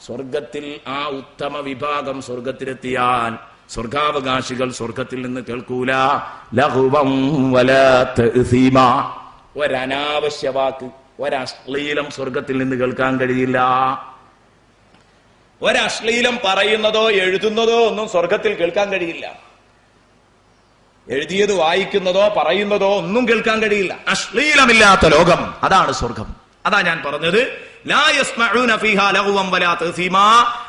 സ്വർഗത്തിൽ ആ ഉത്തമ വിഭാഗം സ്വർഗത്തിലെത്തിയാൽ സ്വർഗാവകാശികൾ സ്വർഗത്തിൽ നിന്ന് കേൾക്കൂല. ലഘുവം വലാ തഅസീമാ ഒരനാവശ്യ വാക്ക് ഒരശ്ലീലം സ്വർഗത്തിൽ നിന്ന് കേൾക്കാൻ കഴിയില്ല. ഒരശ്ലീലം പറയുന്നതോ എഴുതുന്നതോ ഒന്നും സ്വർഗത്തിൽ കേൾക്കാൻ കഴിയില്ല. എഴുതിയത് വായിക്കുന്നതോ പറയുന്നതോ ഒന്നും കേൾക്കാൻ കഴിയില്ല. അശ്ലീലമില്ലാത്ത ലോകം അതാണ് സ്വർഗം അതാ ഞാൻ പറഞ്ഞത്.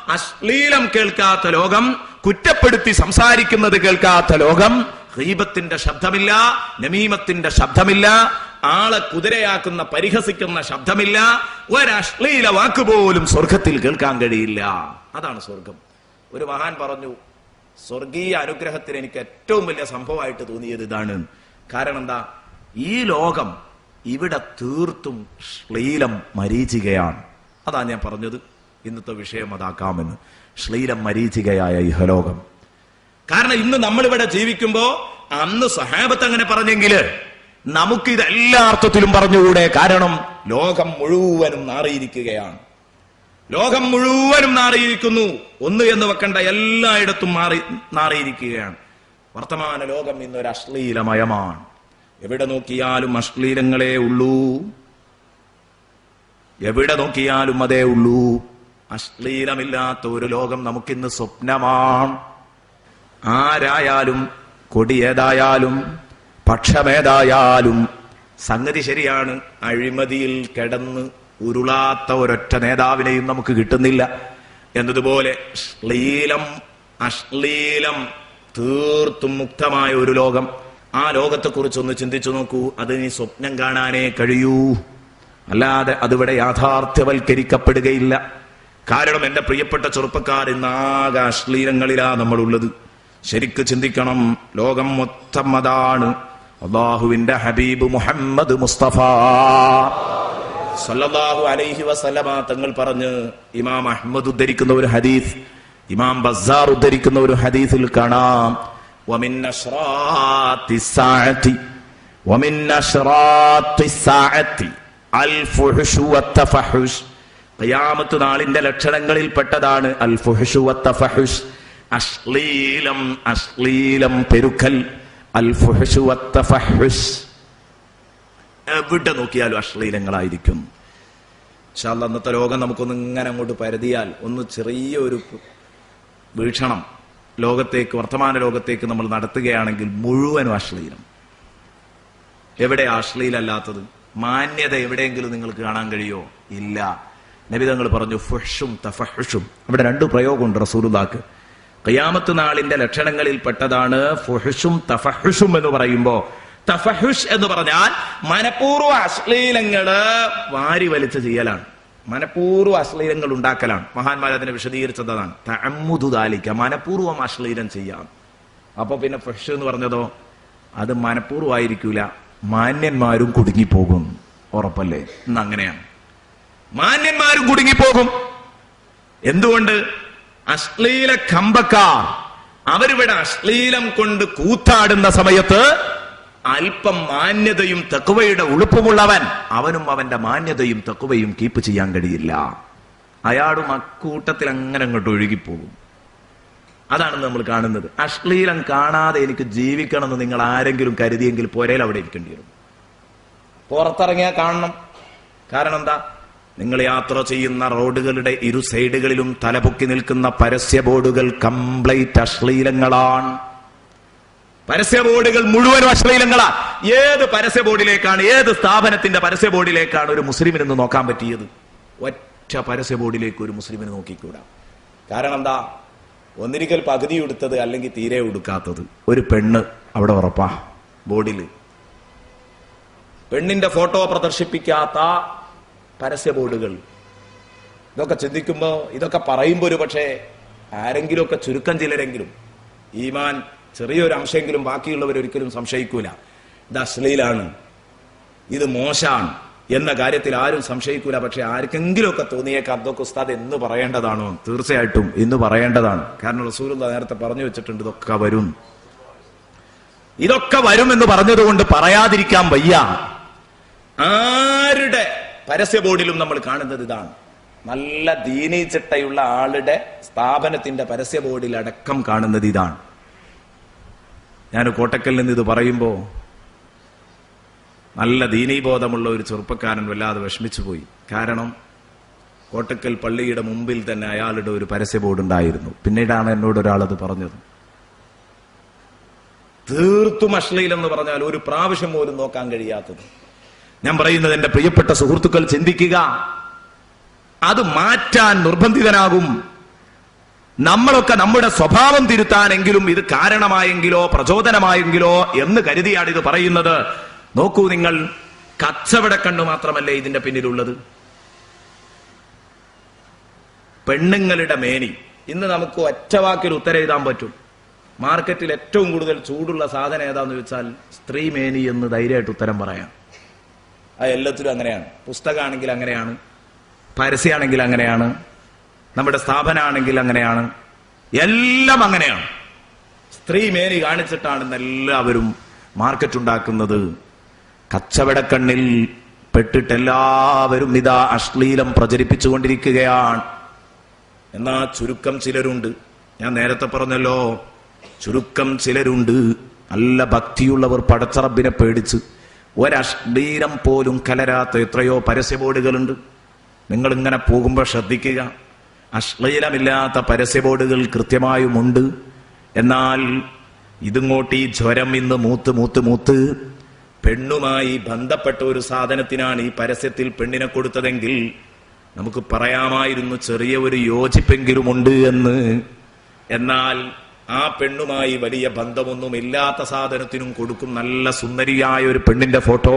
അശ്ലീലം കേൾക്കാത്ത ലോകം കുറ്റപ്പെടുത്തി സംസാരിക്കുന്നത് കേൾക്കാത്ത ലോകം ഹീബത്തിന്റെ ശബ്ദമില്ല നമീമത്തിന്റെ ശബ്ദമില്ല ആളെ കുതിരയാക്കുന്ന പരിഹസിക്കുന്ന ശബ്ദമില്ല. ഒരശ്ലീല വാക്കുപോലും സ്വർഗത്തിൽ കേൾക്കാൻ കഴിയില്ല. അതാണ് സ്വർഗം ഒരു മഹാൻ പറഞ്ഞു സ്വർഗീയ അനുഗ്രഹത്തിന് എനിക്ക് ഏറ്റവും വലിയ സംഭവമായിട്ട് തോന്നിയത് ഇതാണ്. കാരണം എന്താ? ഈ ലോകം ഇവിടെ തീർത്തും ശ്ലീലം മരീചികയാണ്. അതാ ഞാൻ പറഞ്ഞത്. ഇന്നത്തെ വിഷയം അതാക്കാമെന്ന്. ശ്ലീലം മരീചികയായ ഇഹലോകം. കാരണം ഇന്ന് നമ്മളിവിടെ ജീവിക്കുമ്പോ അന്ന് സഹാബത്ത് അങ്ങനെ പറഞ്ഞെങ്കിൽ നമുക്കിത് എല്ലാ അർത്ഥത്തിലും പറഞ്ഞുകൂടെ? കാരണം ലോകം മുഴുവനും നാറിയിരിക്കുകയാണ്. ലോകം മുഴുവനും നാറിയിരിക്കുന്നു. ഒന്ന് എന്ന് വെക്കേണ്ട എല്ലായിടത്തും മാറി നാറിയിരിക്കുകയാണ്. വർത്തമാന ലോകം ഇന്നൊരു അശ്ലീലമയമാണ്. എവിടെ നോക്കിയാലും അശ്ലീലങ്ങളേ ഉള്ളൂ. എവിടെ നോക്കിയാലും അതേ ഉള്ളൂ. അശ്ലീലമില്ലാത്ത ഒരു ലോകം നമുക്കിന്ന് സ്വപ്നമാണ്. ആരായാലും കൊടിയേതായാലും പക്ഷമേതായാലും സംഗതി ശരിയാണ്. അഴിമതിയിൽ കിടന്ന് ഉരുളാത്ത ഒരൊറ്റ നേതാവിനെയും നമുക്ക് കിട്ടുന്നില്ല. എന്നതുപോലെ ശ്ലീലം അശ്ലീലം തീർത്തും മുക്തമായ ഒരു ലോകം. ആ ലോകത്തെക്കുറിച്ചൊന്ന് ചിന്തിച്ചു നോക്കൂ. അതിന് സ്വപ്നം കാണാനേ കഴിയൂ. അല്ലാതെ അതിവിടെ യാഥാർത്ഥ്യവൽക്കരിക്കപ്പെടുകയില്ല. കാരണം എന്റെ പ്രിയപ്പെട്ട ചെറുപ്പക്കാർ ഇന്ന് ആകെ അശ്ലീലങ്ങളിലാ നമ്മളുള്ളത്. ശരിക്ക് ചിന്തിക്കണം. ലോകം മൊത്തം അതാണ്. അള്ളാഹുവിന്റെ ഹബീബ് മുഹമ്മദ് മുസ്തഫ. സല്ലല്ലാഹു അലൈഹി വസല്ലമ തങ്ങൾ പറഞ്ഞ് ഇമാം അഹമ്മദ് ഉദ്ധരിക്കുന്ന ഒരു ഹദീസ് ഇമാം ബസാർ ഉദ്ധരിക്കുന്ന ഒരു ഹദീസിൽ കാണാം. നാളിന്റെ ലക്ഷണങ്ങളിൽ പെട്ടതാണ് അൽ അശ്ലീലം അശ്ലീലം പെരുക്കൽ. എവിടെ നോക്കിയാലും അശ്ലീലങ്ങളായിരിക്കും. ശാല അന്നത്തെ ലോകം നമുക്കൊന്ന് ഇങ്ങനെ അങ്ങോട്ട് പരതിയാൽ ഒന്ന് ചെറിയ ഒരു വീക്ഷണം ലോകത്തേക്ക് വർത്തമാന ലോകത്തേക്ക് നമ്മൾ നടത്തുകയാണെങ്കിൽ മുഴുവനും അശ്ലീലം. എവിടെ അശ്ലീലല്ലാത്തത്? മാന്യത എവിടെയെങ്കിലും നിങ്ങൾക്ക് കാണാൻ കഴിയോ? ഇല്ല. നബിതങ്ങൾ പറഞ്ഞു ഫുഷും തഫഹുഷും. അവിടെ രണ്ട് പ്രയോഗമുണ്ട് റസൂലുദാക്ക് ഖിയാമത്ത് നാളിന്റെ ലക്ഷണങ്ങളിൽ പെട്ടതാണ് ഫുഹുഷും തഫഹുഷും എന്ന് പറയുമ്പോ. തഫഹുഷ് എന്ന് പറഞ്ഞാൽ മനഃപൂർവ അശ്ലീലങ്ങൾ വാരി വലിച്ചു ചെയ്യലാണ്. മനഃപൂർവ അശ്ലീലങ്ങൾ ഉണ്ടാക്കലാണ്. മഹാന്മാർ അതിനെ വിശദീകരിച്ചതാണ്. തഅമ്മുദു മനപൂർവം അശ്ലീലം ചെയ്യാം. അപ്പൊ പിന്നെ ഫുഷ് എന്ന് പറഞ്ഞതോ? അത് മനഃപൂർവമായിരിക്കൂല. മാന്യന്മാരും കുടുങ്ങിപ്പോകും. ഉറപ്പല്ലേ? ഇന്ന് അങ്ങനെയാണ്. മാന്യന്മാരും കുടുങ്ങിപ്പോകും. എന്തുകൊണ്ട്? അശ്ലീല കമ്പക്കാർ. അവരിവിടെ അശ്ലീലം കൊണ്ട് കൂത്താടുന്ന സമയത്ത് അല്പം മാന്യതയും തെക്കുവയുടെ ഉളുപ്പുമുള്ളവൻ അവനും അവന്റെ മാന്യതയും തെക്കുവയും കീപ്പ് ചെയ്യാൻ കഴിയില്ല. അയാളും അക്കൂട്ടത്തിൽ അങ്ങനെ അങ്ങോട്ട് ഒഴുകിപ്പോകും. അതാണ് നമ്മൾ കാണുന്നത്. അശ്ലീലം കാണാതെ എനിക്ക് ജീവിക്കണമെന്ന് നിങ്ങൾ ആരെങ്കിലും കരുതിയെങ്കിൽ പോരയിൽ അവിടെ ഇരിക്കേണ്ടി വരും. പുറത്തിറങ്ങിയാൽ കാണണം. കാരണം എന്താ? നിങ്ങൾ യാത്ര ചെയ്യുന്ന റോഡുകളുടെ ഇരു സൈഡുകളിലും തലപൊക്കി നിൽക്കുന്ന പരസ്യ ബോർഡുകൾ കംപ്ലീറ്റ് അശ്ലീലങ്ങളാണ്. പരസ്യ ബോർഡുകൾ മുഴുവൻ അശ്ലീലങ്ങളാണ്. ഏത് പരസ്യ ബോർഡിലേക്കാണ് ഏത് സ്ഥാപനത്തിന്റെ പരസ്യ ബോർഡിലേക്കാണ് ഒരു മുസ്ലിമിനെന്ന് നോക്കാൻ പറ്റിയത്? ഒറ്റ പരസ്യ ബോർഡിലേക്ക് ഒരു മുസ്ലിമിന് നോക്കിക്കൂടാ. കാരണം എന്താ? ഒന്നിരിക്കൽ പകുതി ഉടുത്തത് അല്ലെങ്കിൽ തീരെ ഉടുക്കാത്തത്. ഒരു പെണ്ണ് അവിടെ ഉറപ്പാ ബോർഡിൽ. പെണ്ണിന്റെ ഫോട്ടോ പ്രദർശിപ്പിക്കാത്ത പരസ്യ ബോർഡുകൾ ഇതൊക്കെ ചിന്തിക്കുമ്പോൾ ഇതൊക്കെ പറയുമ്പോൾ ഒരു പക്ഷേ ആരെങ്കിലുമൊക്കെ ചുരുക്കം ചിലരെങ്കിലും ഈമാൻ ചെറിയൊരു അംശമെങ്കിലും ബാക്കിയുള്ളവർ ഒരിക്കലും സംശയിക്കൂല. ഇത് അശ്ലീലാണ് ഇത് മോശമാണ് എന്ന കാര്യത്തിൽ ആരും സംശയിക്കൂല. പക്ഷെ ആർക്കെങ്കിലുമൊക്കെ തോന്നിയേക്കാം അതൊക്കെ ഉസ്താദ് എന്ന് പറയേണ്ടതാണോ? തീർച്ചയായിട്ടും ഇന്ന് പറയേണ്ടതാണ്. കാരണം റസൂലുള്ള നേരത്തെ പറഞ്ഞു വെച്ചിട്ടുണ്ട് ഇതൊക്കെ വരും. ഇതൊക്കെ വരുമെന്ന് പറഞ്ഞതുകൊണ്ട് പറയാതിരിക്കാൻ വയ്യ. ആരുടെ പരസ്യ ബോർഡിലും നമ്മൾ കാണുന്നത് ഇതാണ്. നല്ല ദീനീ ചിട്ടയുള്ള ആളുടെ സ്ഥാപനത്തിന്റെ പരസ്യ ബോർഡിൽ അടക്കം കാണുന്നത് ഇതാണ്. ഞാൻ കോട്ടക്കൽ നിന്ന് ഇത് പറയുമ്പോ നല്ല ദീനീബോധമുള്ള ഒരു ചെറുപ്പക്കാരൻ വല്ലാതെ വിഷമിച്ചു പോയി. കാരണം കോട്ടക്കൽ പള്ളിയുടെ മുമ്പിൽ തന്നെ അയാളുടെ ഒരു പരസ്യ ബോർഡ് ഉണ്ടായിരുന്നു. പിന്നീടാണ് എന്നോട് ഒരാൾ അത് പറഞ്ഞത്. തീർത്തും അശ്ലീലെന്ന് പറഞ്ഞാൽ ഒരു പ്രാവശ്യം പോലും നോക്കാൻ കഴിയാത്തത്. ഞാൻ പറയുന്നത് എന്റെ പ്രിയപ്പെട്ട സുഹൃത്തുക്കൾ ചിന്തിക്കുക. അത് മാറ്റാൻ നിർബന്ധിതനാകും. നമ്മളൊക്കെ നമ്മുടെ സ്വഭാവം തിരുത്താനെങ്കിലും ഇത് കാരണമായെങ്കിലോ പ്രചോദനമായെങ്കിലോ എന്ന് കരുതിയാണ് ഇത് പറയുന്നത്. നോക്കൂ നിങ്ങൾ കച്ചവട കണ്ണു മാത്രമല്ലേ ഇതിന്റെ പിന്നിലുള്ളത്? പെണ്ണുങ്ങളുടെ മേനി. ഇന്ന് നമുക്ക് ഒറ്റവാക്കിൽ ഉത്തരം എഴുതാൻ പറ്റും. മാർക്കറ്റിൽ ഏറ്റവും കൂടുതൽ ചൂടുള്ള സാധനം ഏതാന്ന് ചോദിച്ചാൽ സ്ത്രീ മേനി എന്ന് ധൈര്യമായിട്ട് ഉത്തരം പറയാം. അത് എല്ലാത്തിലും അങ്ങനെയാണ്. പുസ്തകമാണെങ്കിൽ അങ്ങനെയാണ്. പരസ്യമാണെങ്കിൽ അങ്ങനെയാണ്. നമ്മുടെ സ്ഥാപനമാണെങ്കിൽ അങ്ങനെയാണ്. എല്ലാം അങ്ങനെയാണ്. സ്ത്രീ മേനി കാണിച്ചിട്ടാണ് എല്ലാവരും മാർക്കറ്റ് ഉണ്ടാക്കുന്നത്. കച്ചവടക്കണ്ണിൽ പെട്ടിട്ട് എല്ലാവരും ഇതാ അശ്ലീലം പ്രചരിപ്പിച്ചുകൊണ്ടിരിക്കുകയാണ്. എന്നാ ചുരുക്കം ചിലരുണ്ട്. ഞാൻ നേരത്തെ പറഞ്ഞല്ലോ ചുരുക്കം ചിലരുണ്ട്. നല്ല ഭക്തിയുള്ളവർ പടച്ചറബിനെ പേടിച്ച് ഒരശ്ലീലം പോലും കലരാത്ത എത്രയോ പരസ്യ ബോർഡുകളുണ്ട് നിങ്ങൾ ഇങ്ങനെ പോകുമ്പോൾ ശ്രദ്ധിക്കുക. അശ്ലീലമില്ലാത്ത പരസ്യ ബോർഡുകൾ കൃത്യമായും ഉണ്ട്. എന്നാൽ ഇതിങ്ങോട്ട് ഈ ജ്വരം ഇന്ന് മൂത്ത് മൂത്ത് മൂത്ത് പെണ്ണുമായി ബന്ധപ്പെട്ട ഒരു സാധനത്തിനാണ് ഈ പരസ്യത്തിൽ പെണ്ണിനെ കൊടുത്തതെങ്കിൽ നമുക്ക് പറയാമായിരുന്നു ചെറിയ ഒരു യോജിപ്പെങ്കിലുമുണ്ട് എന്ന്. എന്നാൽ ആ പെണ്ണുമായി വലിയ ബന്ധമൊന്നും ഇല്ലാത്ത സാധനത്തിനും കൊടുക്കും നല്ല സുന്ദരിയായ ഒരു പെണ്ണിന്റെ ഫോട്ടോ.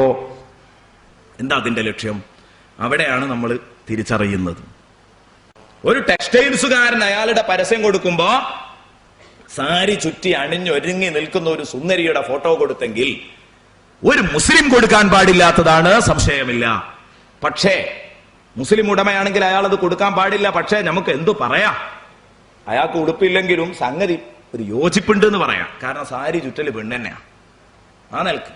എന്താ അതിന്റെ ലക്ഷ്യം? അവിടെയാണ് നമ്മൾ തിരിച്ചറിയുന്നത്. ഒരു ടെക്സ്റ്റൈൽസുകാരൻ അയാളുടെ പരസ്യം കൊടുക്കുമ്പോ സാരി ചുറ്റി അണിഞ്ഞൊരുങ്ങി നിൽക്കുന്ന ഒരു സുന്ദരിയുടെ ഫോട്ടോ കൊടുത്തെങ്കിൽ ഒരു മുസ്ലിം കൊടുക്കാൻ പാടില്ലാത്തതാണ് സംശയമില്ല. പക്ഷേ മുസ്ലിം ഉടമയാണെങ്കിൽ അയാൾ അത് കൊടുക്കാൻ പാടില്ല. പക്ഷേ നമുക്ക് എന്തു പറയാം? അയാൾക്ക് ഉടുപ്പില്ലെങ്കിലും സംഗതി ഒരു യോജിപ്പുണ്ട് എന്ന് പറയാം. കാരണം സാരി ചുറ്റൽ പെണ്ണെന്നെയാ. ആ നിലയ്ക്ക്.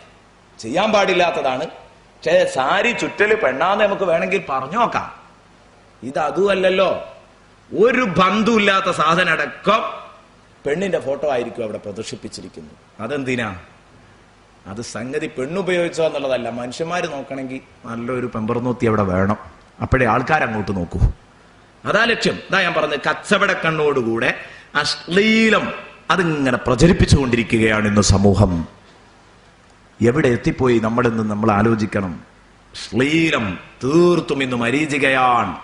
ചെയ്യാൻ പാടില്ലാത്തതാണ്. പക്ഷേ സാരി ചുറ്റൽ പെണ്ണാന്ന് നമുക്ക് വേണമെങ്കിൽ പറഞ്ഞു നോക്കാം ഇത് അതുമല്ലല്ലോ ഒരു ബന്ധുവില്ലാത്ത സാധനടക്കം പെണ്ണിന്റെ ഫോട്ടോ ആയിരിക്കും അവിടെ പ്രദർശിപ്പിച്ചിരിക്കുന്നത്. അതെന്തിനാ? അത് സംഗതി പെണ്ണുപയോഗിച്ചോ എന്നുള്ളതല്ല. മനുഷ്യന്മാര് നോക്കണമെങ്കിൽ നല്ലൊരു പെമ്പർനൂത്തി അവിടെ വേണം. അപ്പോഴേ ആൾക്കാർ അങ്ങോട്ട് നോക്കൂ. അതാ ലക്ഷ്യം. ഇതാ ഞാൻ പറഞ്ഞത് കച്ചവട കണ്ണോടുകൂടെ അശ്ലീലം അതിങ്ങനെ പ്രചരിപ്പിച്ചുകൊണ്ടിരിക്കുകയാണ് ഇന്ന് സമൂഹം. എവിടെ എത്തിപ്പോയി നമ്മളിന്ന് നമ്മൾ ആലോചിക്കണം. ശ്ലീലം തീർത്തും ഇന്ന് മരീചികയാണ്.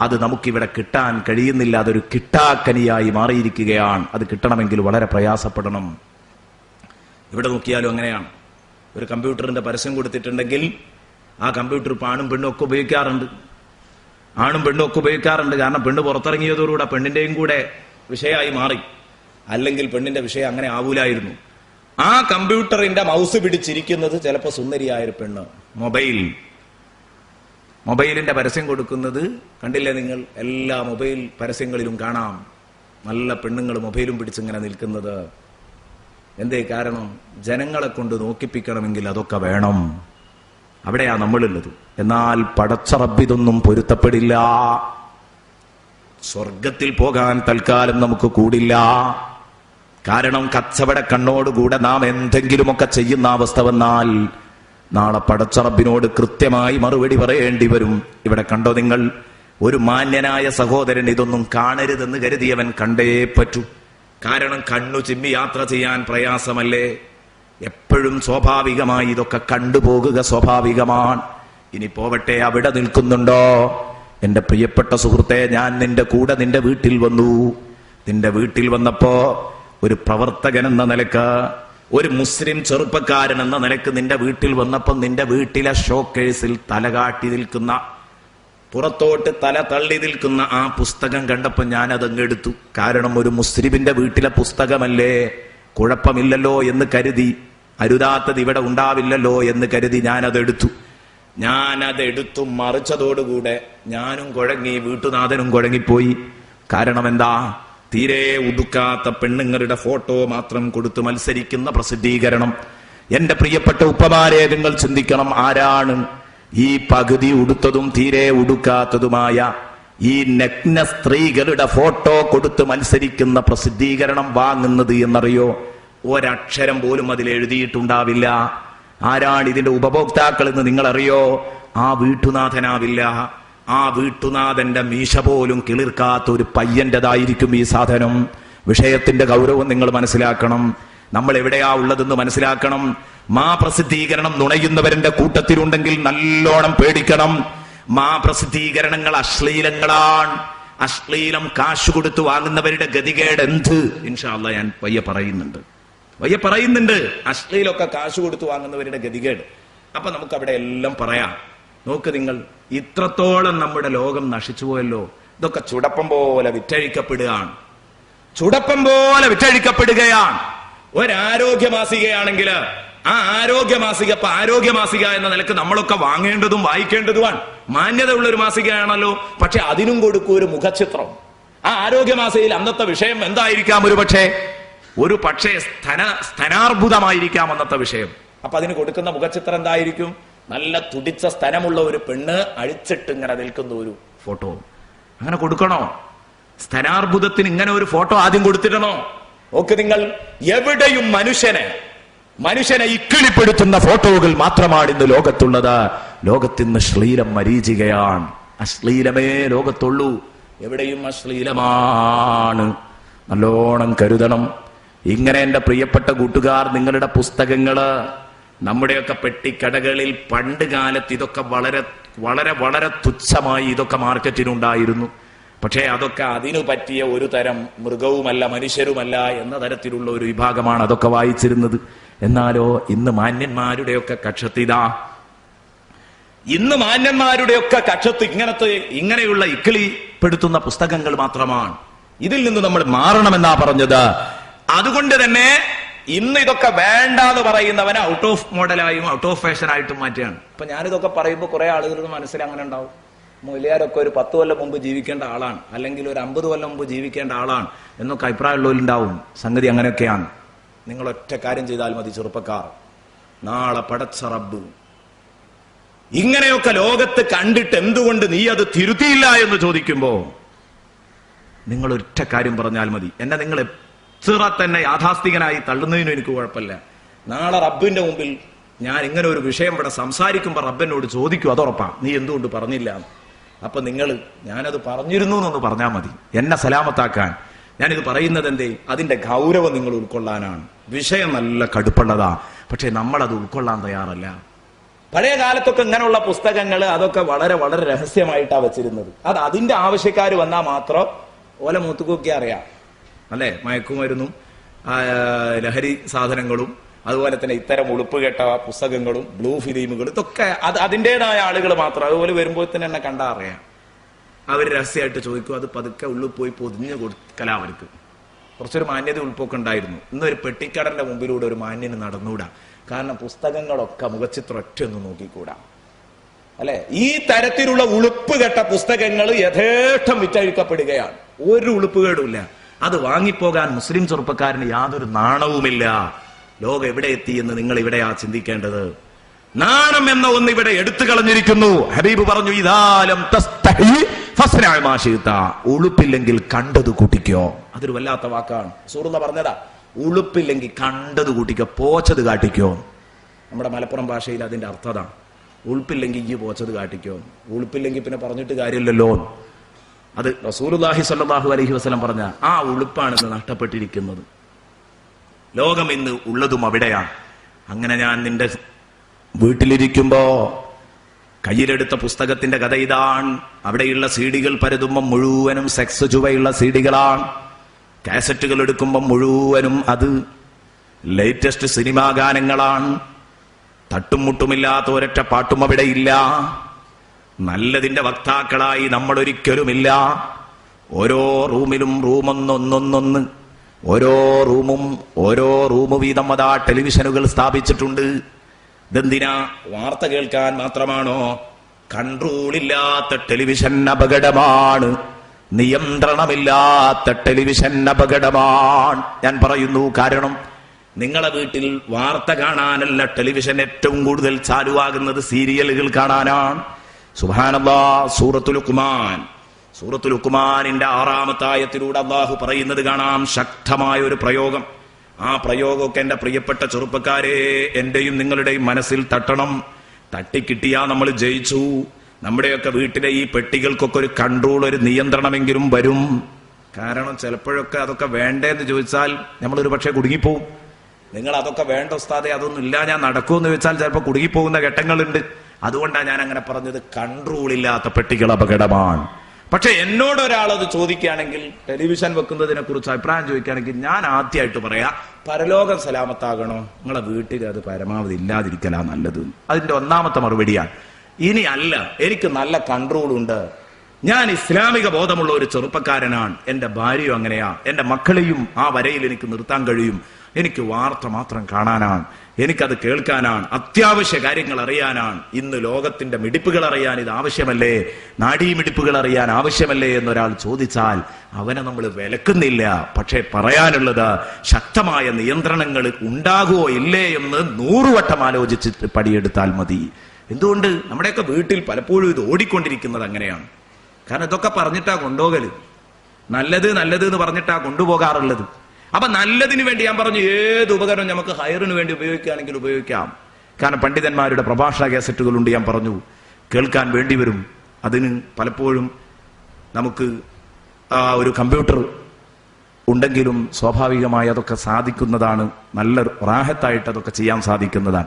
അത് നമുക്കിവിടെ കിട്ടാൻ കഴിയുന്നില്ല. അതൊരു കിട്ടാക്കനിയായി മാറിയിരിക്കുകയാണ്. അത് കിട്ടണമെങ്കിൽ വളരെ പ്രയാസപ്പെടണം. ഇവിടെ നോക്കിയാലും അങ്ങനെയാണ്. ഒരു കമ്പ്യൂട്ടറിന്റെ പരസ്യം കൊടുത്തിട്ടുണ്ടെങ്കിൽ ആ കമ്പ്യൂട്ടർ ഇപ്പൊ ആണും പെണ്ണും ഒക്കെ ഉപയോഗിക്കാറുണ്ട്. ആണും പെണ്ണും ഒക്കെ ഉപയോഗിക്കാറുണ്ട്. കാരണം പെണ്ണ് പുറത്തിറങ്ങിയതോടുകൂടെ പെണ്ണിന്റെയും കൂടെ വിഷയമായി മാറി. അല്ലെങ്കിൽ പെണ്ണിന്റെ വിഷയം അങ്ങനെ ആവൂലായിരുന്നു. ആ കമ്പ്യൂട്ടറിന്റെ മൗസ് പിടിച്ചിരിക്കുന്നത് ചിലപ്പോൾ സുന്ദരിയായ ഒരു പെണ്ണ്. മൊബൈൽ. മൊബൈലിന്റെ പരസ്യം കൊടുക്കുന്നത് കണ്ടില്ലേ നിങ്ങൾ? എല്ലാ മൊബൈൽ പരസ്യങ്ങളിലും കാണാം. നല്ല പെണ്ണുങ്ങൾ മൊബൈലും പിടിച്ചിങ്ങനെ നിൽക്കുന്നത്. എന്തേ കാരണം? ജനങ്ങളെ കൊണ്ട് നോക്കിപ്പിക്കണമെങ്കിൽ അതൊക്കെ വേണം. അവിടെയാ നമ്മളുള്ളത്. എന്നാൽ പടച്ചറബിതൊന്നും പൊരുത്തപ്പെടില്ല. സ്വർഗത്തിൽ പോകാൻ തൽക്കാലം നമുക്ക് കൂടില്ല. കാരണം കച്ചവട കണ്ണോടുകൂടെ നാം എന്തെങ്കിലുമൊക്കെ ചെയ്യുന്ന അവസ്ഥ വന്നാൽ നാളെ പടച്ചറബിനോട് കൃത്യമായി മറുപടി പറയേണ്ടി വരും. ഇവിടെ കണ്ടോ നിങ്ങൾ? ഒരു മാന്യനായ സഹോദരൻ ഇതൊന്നും കാണരുതെന്ന് കരുതിയവൻ കണ്ടേ പറ്റൂ. കാരണം കണ്ണു ചിമ്മി യാത്ര ചെയ്യാൻ പ്രയാസമല്ലേ? എപ്പോഴും സ്വാഭാവികമായി ഇതൊക്കെ കണ്ടുപോകുക സ്വാഭാവികമാണ്. ഇനി പോവട്ടെ അവിടെ നിൽക്കുന്നുണ്ടോ? എന്റെ പ്രിയപ്പെട്ട സുഹൃത്തെ ഞാൻ നിന്റെ കൂടെ നിന്റെ വീട്ടിൽ വന്നു. നിന്റെ വീട്ടിൽ വന്നപ്പോ ഒരു പ്രവർത്തകൻ എന്ന നിലയ്ക്ക് ഒരു മുസ്ലിം ചെറുപ്പക്കാരൻ എന്ന നിലയ്ക്ക് നിന്റെ വീട്ടിൽ വന്നപ്പോൾ നിന്റെ വീട്ടിലെ ഷോക്കേഴ്സിൽ തലകാട്ടി നിൽക്കുന്ന പുറത്തോട്ട് തല തള്ളി നിൽക്കുന്ന ആ പുസ്തകം കണ്ടപ്പോൾ ഞാൻ അതങ്ങ് എടുത്തു. കാരണം ഒരു മുസ്ലിമിന്റെ വീട്ടിലെ പുസ്തകമല്ലേ? കുഴപ്പമില്ലല്ലോ എന്ന് കരുതി. അരുതാത്തത് ഇവിടെ ഉണ്ടാവില്ലല്ലോ എന്ന് കരുതി ഞാൻ അതെടുത്തു ഞാൻ അതെടുത്തു മറിച്ചതോടുകൂടെ ഞാനും കുഴങ്ങി വീട്ടുനാഥനും കുഴങ്ങിപ്പോയി. കാരണം എന്താ തീരെ ഉടുക്കാത്ത പെണ്ണുങ്ങളുടെ ഫോട്ടോ മാത്രം കൊടുത്ത് മത്സരിക്കുന്ന പ്രസിദ്ധീകരണം. എന്റെ പ്രിയപ്പെട്ട ഉപ്പമാരെ നിങ്ങൾ ചിന്തിക്കണം ആരാണ് ഈ പകുതി ഉടുത്തതും തീരെ ഉടുക്കാത്തതുമായ ഈ നഗ്ന സ്ത്രീകളുടെ ഫോട്ടോ കൊടുത്ത് മത്സരിക്കുന്ന പ്രസിദ്ധീകരണം വാങ്ങുന്നത് എന്നറിയോ? ഒരക്ഷരം പോലും അതിൽ എഴുതിയിട്ടുണ്ടാവില്ല. ആരാണ് ഇതിന്റെ ഉപഭോക്താക്കൾ എന്ന് നിങ്ങൾ അറിയോ ആ വീട്ടുനാഥനാവില്ല. ആ വീട്ടുനാഥന്റെ മീശ പോലും കിളിർക്കാത്ത ഒരു പയ്യന്റെതായിരിക്കും ഈ സാധനം. വിഷയത്തിന്റെ ഗൗരവം നിങ്ങൾ മനസ്സിലാക്കണം. നമ്മൾ എവിടെയാ ഉള്ളതെന്ന് മനസ്സിലാക്കണം. മാ പ്രസിദ്ധീകരണം നുണയുന്നവരുടെ കൂട്ടത്തിലുണ്ടെങ്കിൽ നല്ലോണം പേടിക്കണം. മാ പ്രസിദ്ധീകരണങ്ങൾ അശ്ലീലങ്ങളാണ്. അശ്ലീലം കാശ് കൊടുത്ത് വാങ്ങുന്നവരുടെ ഗതികേട് എന്ത്? ഇൻഷാല്ല ഞാൻ പയ്യ പറയുന്നുണ്ട്. പയ്യ പറയുന്നുണ്ട്. അശ്ലീലൊക്കെ കാശ് കൊടുത്ത് വാങ്ങുന്നവരുടെ ഗതികേട്. അപ്പൊ നമുക്ക് അവിടെ എല്ലാം പറയാം. നോക്ക് നിങ്ങൾ ഇത്രത്തോളം നമ്മുടെ ലോകം നശിച്ചു പോയല്ലോ. ഇതൊക്കെ ചുടപ്പം പോലെ വിറ്റഴിക്കപ്പെടുകയാണ്. ചുടപ്പം പോലെ വിറ്റഴിക്കപ്പെടുകയാണ്. ഒരാരോഗ്യ മാസികയാണെങ്കിൽ ആ ആരോഗ്യ മാസിക ഇപ്പൊ ആരോഗ്യ മാസിക എന്ന നിലയ്ക്ക് നമ്മളൊക്കെ വാങ്ങേണ്ടതും വായിക്കേണ്ടതുമാണ്. മാന്യതയുള്ള ഒരു മാസികയാണല്ലോ പക്ഷെ അതിനും കൊടുക്കും ഒരു മുഖചിത്രം. ആ ആരോഗ്യ മാസികയിൽ അന്നത്തെ വിഷയം എന്തായിരിക്കാം ഒരു പക്ഷേ ഒരു പക്ഷേ സ്ഥന സ്ഥനാർബുദമായിരിക്കാം അന്നത്തെ വിഷയം. അപ്പൊ അതിന് കൊടുക്കുന്ന മുഖചിത്രം എന്തായിരിക്കും? നല്ല തുടിച്ച സ്ഥലമുള്ള ഒരു പെണ്ണ് അഴിച്ചിട്ട് ഇങ്ങനെ നിൽക്കുന്ന ഒരു ഫോട്ടോ. അങ്ങനെ കൊടുക്കണോ? സ്ഥനാർബുദത്തിന് ഇങ്ങനെ ഒരു ഫോട്ടോ ആദ്യം കൊടുത്തിടണോ? ഓക്കെ നിങ്ങൾ എവിടെയും മനുഷ്യനെ മനുഷ്യനെ ഇക്കിളിപ്പെടുത്തുന്ന ഫോട്ടോകൾ മാത്രമാണ് ഇന്ന് ലോകത്തുള്ളത്. ലോകത്തിന്ന് ശ്ലീലം മരീചികയാണ്. അശ്ലീലമേ ലോകത്തുള്ളൂ. എവിടെയും അശ്ലീലമാണ്. നല്ലോണം കരുതണം. ഇങ്ങനെ എന്റെ പ്രിയപ്പെട്ട കൂട്ടുകാർ നിങ്ങളുടെ പുസ്തകങ്ങൾ നമ്മുടെയൊക്കെ പെട്ടിക്കടകളിൽ പണ്ട് കാലത്ത് ഇതൊക്കെ വളരെ വളരെ വളരെ തുച്ഛമായി ഇതൊക്കെ മാർക്കറ്റിനുണ്ടായിരുന്നു. പക്ഷേ അതൊക്കെ അതിനു പറ്റിയ ഒരു തരം മൃഗവുമല്ല മനുഷ്യരുമല്ല എന്ന തരത്തിലുള്ള ഒരു വിഭാഗമാണ് അതൊക്കെ വായിച്ചിരുന്നത്. എന്നാലോ ഇന്ന് മാന്യന്മാരുടെയൊക്കെ കക്ഷത്തിതാ ഇന്ന് മാന്യന്മാരുടെയൊക്കെ കക്ഷത്ത് ഇങ്ങനത്തെ ഇങ്ങനെയുള്ള ഇക്കിളിപ്പെടുത്തുന്ന പുസ്തകങ്ങൾ മാത്രമാണ്. ഇതിൽ നിന്ന് നമ്മൾ മാറണമെന്നാ പറഞ്ഞത്. അതുകൊണ്ട് തന്നെ ഇന്ന് ഇതൊക്കെ വേണ്ട എന്ന് പറയുന്നവനെ ഔട്ട് ഓഫ് മോഡലായും ഔട്ട് ഓഫ് ഫാഷനായിട്ടും മാറ്റുകയാണ്. ഇപ്പൊ ഞാനിതൊക്കെ പറയുമ്പോൾ കുറെ ആളുകളുടെ മനസ്സിൽ അങ്ങനെ ഉണ്ടാവും. മൊലിയാരൊക്കെ ഒരു പത്ത് കൊല്ലം മുമ്പ് ജീവിക്കേണ്ട ആളാണ്. അല്ലെങ്കിൽ ഒരു അമ്പത് കൊല്ലം മുമ്പ് ജീവിക്കേണ്ട ആളാണ് എന്നൊക്കെ അഭിപ്രായമുള്ളവരുണ്ടാവും. സംഗതി അങ്ങനെയൊക്കെയാണ്. നിങ്ങൾ ഒറ്റ കാര്യം ചെയ്താൽ മതി ചെറുപ്പക്കാർ. നാളെ പടച്ച റബ്ബ് ഇങ്ങനെയൊക്കെ ലോകത്ത് കണ്ടിട്ട് എന്തുകൊണ്ട് നീ അത് തിരുത്തിയില്ല എന്ന് ചോദിക്കുമ്പോൾ നിങ്ങൾ ഒറ്റ കാര്യം പറഞ്ഞാൽ മതി. എന്നെ നിങ്ങൾ എത്ര തന്നെ യാഥാസ്ഥികനായി തള്ളുന്നതിനും എനിക്ക് കുഴപ്പമില്ല. നാളെ റബ്ബിന്റെ മുമ്പിൽ ഞാൻ ഇങ്ങനെ ഒരു വിഷയം ഇവിടെ സംസാരിക്കുമ്പോൾ റബ്ബനോട് ചോദിക്കും അതുറപ്പാ നീ എന്തുകൊണ്ട് പറഞ്ഞില്ല. അപ്പൊ നിങ്ങൾ ഞാനത് പറഞ്ഞിരുന്നു എന്നൊന്ന് പറഞ്ഞാൽ മതി. എന്നെ സലാമത്താക്കാൻ. ഞാനിത് പറയുന്നത് എന്തേ അതിന്റെ ഗൗരവം നിങ്ങൾ ഉൾക്കൊള്ളാനാണ്. വിഷയം നല്ല കടുപ്പുള്ളതാ. പക്ഷെ അത് ഉൾക്കൊള്ളാൻ തയ്യാറല്ല. പഴയ കാലത്തൊക്കെ ഇങ്ങനെയുള്ള പുസ്തകങ്ങൾ അതൊക്കെ വളരെ വളരെ രഹസ്യമായിട്ടാണ് വെച്ചിരുന്നത്. അത് അതിന്റെ ആവശ്യക്കാർ വന്നാൽ മാത്രം ഓല മൂത്തുക്കൊക്കെ അറിയാം. അല്ലെ? മയക്കുമരുന്നും ലഹരി സാധനങ്ങളും അതുപോലെ തന്നെ ഇത്തരം ഉളുപ്പ് കേട്ട പുസ്തകങ്ങളും ബ്ലൂ ഫിലിമുകളും ഇതൊക്കെ അത് അതിന്റെതായ ആളുകൾ മാത്രം. അതുപോലെ വരുമ്പോൾ തന്നെ എന്നെ കണ്ടാ അറിയാം. അവർ രഹസ്യമായിട്ട് ചോദിക്കും അത് പതുക്കെ ഉള്ളിൽ പോയി പൊതിഞ്ഞ് കൊടുക്കല അവർക്ക്. കുറച്ചൊരു മാന്യത ഉൾപ്പൊക്കെ ഉണ്ടായിരുന്നു. ഇന്നൊരു പെട്ടിക്കടന്റെ മുമ്പിലൂടെ ഒരു മാന്യന് നടന്നുകൂടാ കാരണം പുസ്തകങ്ങളൊക്കെ മുഖച്ചിത്രം ഒറ്റ ഒന്ന് നോക്കിക്കൂടാ. അല്ലെ? ഈ തരത്തിലുള്ള ഉളുപ്പ് കെട്ട പുസ്തകങ്ങൾ യഥേഷ്ടം വിറ്റഴിക്കപ്പെടുകയാണ്. ഒരു ഉളുപ്പുകേടുമില്ല അത് വാങ്ങിപ്പോകാൻ മുസ്ലിം ചെറുപ്പക്കാരന് യാതൊരു നാണവുമില്ല. ലോകം എവിടെ എത്തി എന്ന് നിങ്ങൾ ഇവിടെയാ ചിന്തിക്കേണ്ടത്. നാണം എന്ന ഒന്ന് ഇവിടെ എടുത്തു കളഞ്ഞിരിക്കുന്നു. ഹബീബ് പറഞ്ഞു ഇതാലം. ഉളുപ്പില്ലെങ്കിൽ കണ്ടത് കൂട്ടിക്കോ. അതൊരു വല്ലാത്ത വാക്കാണ്. സൂറുന്ന പറഞ്ഞതാ. ഉളുപ്പില്ലെങ്കിൽ കണ്ടത് കൂട്ടിക്കോ. പോച്ചത് കാട്ടിക്കോ. നമ്മുടെ മലപ്പുറം ഭാഷയിൽ അതിന്റെ അർത്ഥതാണ്. ഉളുപ്പില്ലെങ്കിൽ ഈ പോച്ചത് കാട്ടിക്കോ. ഉളുപ്പില്ലെങ്കിൽ പിന്നെ പറഞ്ഞിട്ട് കാര്യമില്ലല്ലോ. അത് റസൂലുല്ലാഹി സ്വല്ലല്ലാഹു അലഹി വസ്ലം പറഞ്ഞ ആ ഉളുപ്പാണ് ഇന്ന് നഷ്ടപ്പെട്ടിരിക്കുന്നത്. ലോകം ഇന്ന് ഉള്ളതും അവിടെയാണ്. അങ്ങനെ ഞാൻ നിന്റെ വീട്ടിലിരിക്കുമ്പോ കയ്യിലെടുത്ത പുസ്തകത്തിന്റെ കഥ ഇതാണ്. അവിടെയുള്ള സീഡികൾ പരതുമ്പം മുഴുവനും സെക്സ് ചുവയുള്ള സീഡികളാണ്. കാസറ്റുകൾ എടുക്കുമ്പോൾ മുഴുവനും അത് ലേറ്റസ്റ്റ് സിനിമാ ഗാനങ്ങളാണ്. തട്ടും മുട്ടുമില്ലാത്ത ഒരൊറ്റ പാട്ടും അവിടെ ഇല്ല. നല്ലതിന്റെ വക്താക്കളായി നമ്മൾ ഒരിക്കലുമില്ല ഓരോ റൂമിലും റൂമൊന്നൊന്നൊന്നൊന്ന് ഓരോ റൂമും ഓരോ റൂമ് വീതം അതാ ടെലിവിഷനുകൾ സ്ഥാപിച്ചിട്ടുണ്ട്. ഇതെന്തിനാ? വാർത്ത കേൾക്കാൻ മാത്രമാണോ? കൺട്രോൾ ഇല്ലാത്ത ടെലിവിഷൻ അപകടമാണ്. നിയന്ത്രണമില്ലാത്ത ടെലിവിഷൻ അപകടമാണ്. ഞാൻ പറയുന്നു കാരണം നിങ്ങളെ വീട്ടിൽ വാർത്ത കാണാനല്ല ടെലിവിഷൻ ഏറ്റവും കൂടുതൽ ചാലുവാകുന്നത് സീരിയലുകൾ കാണാനാണ്. സുഹാനല്ലാ സൂറത്തുൽ കുമാൻ സൂറത്തുൽ ആറാമത്തെ ആയത്തിലൂടെ അള്ളാഹു പറയുന്നത് കാണാം ശക്തമായ ഒരു പ്രയോഗം. ആ പ്രയോഗമൊക്കെ എന്റെ പ്രിയപ്പെട്ട ചെറുപ്പക്കാരെ എന്റെയും നിങ്ങളുടെയും മനസ്സിൽ തട്ടണം. തട്ടിക്കിട്ടിയാ നമ്മൾ ജയിച്ചു. നമ്മുടെയൊക്കെ വീട്ടിലെ ഈ പെട്ടികൾക്കൊക്കെ ഒരു കൺട്രോൾ ഒരു നിയന്ത്രണമെങ്കിലും വരും. കാരണം ചിലപ്പോഴൊക്കെ അതൊക്കെ വേണ്ടേന്ന് ചോദിച്ചാൽ നമ്മളൊരു പക്ഷേ കുടുങ്ങിപ്പോവും. നിങ്ങൾ അതൊക്കെ വേണ്ട ഉസ്താദെ അതൊന്നും ഇല്ല ഞാൻ നടക്കുമെന്ന് ചോദിച്ചാൽ ചിലപ്പോൾ കുടുങ്ങിപ്പോകുന്ന ഘട്ടങ്ങളുണ്ട്. അതുകൊണ്ടാണ് ഞാൻ അങ്ങനെ പറഞ്ഞത് കൺട്രോൾ ഇല്ലാത്ത പെട്ടികൾ അപകടമാണ്. പക്ഷെ എന്നോട് ഒരാൾ അത് ചോദിക്കുകയാണെങ്കിൽ ടെലിവിഷൻ വെക്കുന്നതിനെ കുറിച്ച് അഭിപ്രായം ചോദിക്കുകയാണെങ്കിൽ ഞാൻ ആദ്യമായിട്ട് പറയാം പരലോകം സലാമത്താകണോ? നിങ്ങളെ വീട്ടിൽ അത് പരമാവധി ഇല്ലാതിരിക്കലാ നല്ലത്. അതിന്റെ ഒന്നാമത്തെ മറുപടിയാണ് ഇനി അല്ല എനിക്ക് നല്ല കൺട്രോൾ ഉണ്ട് ഞാൻ ഇസ്ലാമിക ബോധമുള്ള ഒരു ചെറുപ്പക്കാരനാണ്. എന്റെ ഭാര്യയും അങ്ങനെയാ. എന്റെ മക്കളെയും ആ വരയിൽ എനിക്ക് നിർത്താൻ കഴിയും. എനിക്ക് വാർത്ത മാത്രം കാണാനാണ്. എനിക്കത് കേൾക്കാനാണ് അത്യാവശ്യ കാര്യങ്ങൾ അറിയാനാണ്. ഇന്ന് ലോകത്തിന്റെ മിടിപ്പുകൾ അറിയാൻ ഇത് ആവശ്യമല്ലേ? നാഡീമിടിപ്പുകൾ അറിയാൻ ആവശ്യമല്ലേ എന്നൊരാൾ ചോദിച്ചാൽ അവനെ നമ്മൾ വിലക്കുന്നില്ല. പക്ഷേ പറയാനുള്ളത് ശക്തമായ നിയന്ത്രണങ്ങൾ ഉണ്ടാകുമോ ഇല്ലേ എന്ന് നൂറുവട്ടം ആലോചിച്ചിട്ട് പടിയെടുത്താൽ മതി. എന്തുകൊണ്ട്? നമ്മുടെയൊക്കെ വീട്ടിൽ പലപ്പോഴും ഇത് ഓടിക്കൊണ്ടിരിക്കുന്നത് അങ്ങനെയാണ്. കാരണം ഇതൊക്കെ പറഞ്ഞിട്ടാ കൊണ്ടുപോകൽ. നല്ലത് നല്ലത് എന്ന് പറഞ്ഞിട്ടാ കൊണ്ടുപോകാറുള്ളത്. അപ്പൊ നല്ലതിന് വേണ്ടി ഞാൻ പറഞ്ഞു ഏത് ഉപകരണം നമുക്ക് ഹയറിന് വേണ്ടി ഉപയോഗിക്കുകയാണെങ്കിൽ ഉപയോഗിക്കാം. കാരണം പണ്ഡിതന്മാരുടെ പ്രഭാഷണ കാസറ്റുകളുണ്ട് ഞാൻ പറഞ്ഞു. കേൾക്കാൻ വേണ്ടി വരും. അതിന് പലപ്പോഴും നമുക്ക് ആ ഒരു കമ്പ്യൂട്ടർ ഉണ്ടെങ്കിലും സ്വാഭാവികമായി അതൊക്കെ സാധിക്കുന്നതാണ്. നല്ല റാഹത്തായിട്ട് അതൊക്കെ ചെയ്യാൻ സാധിക്കുന്നതാണ്.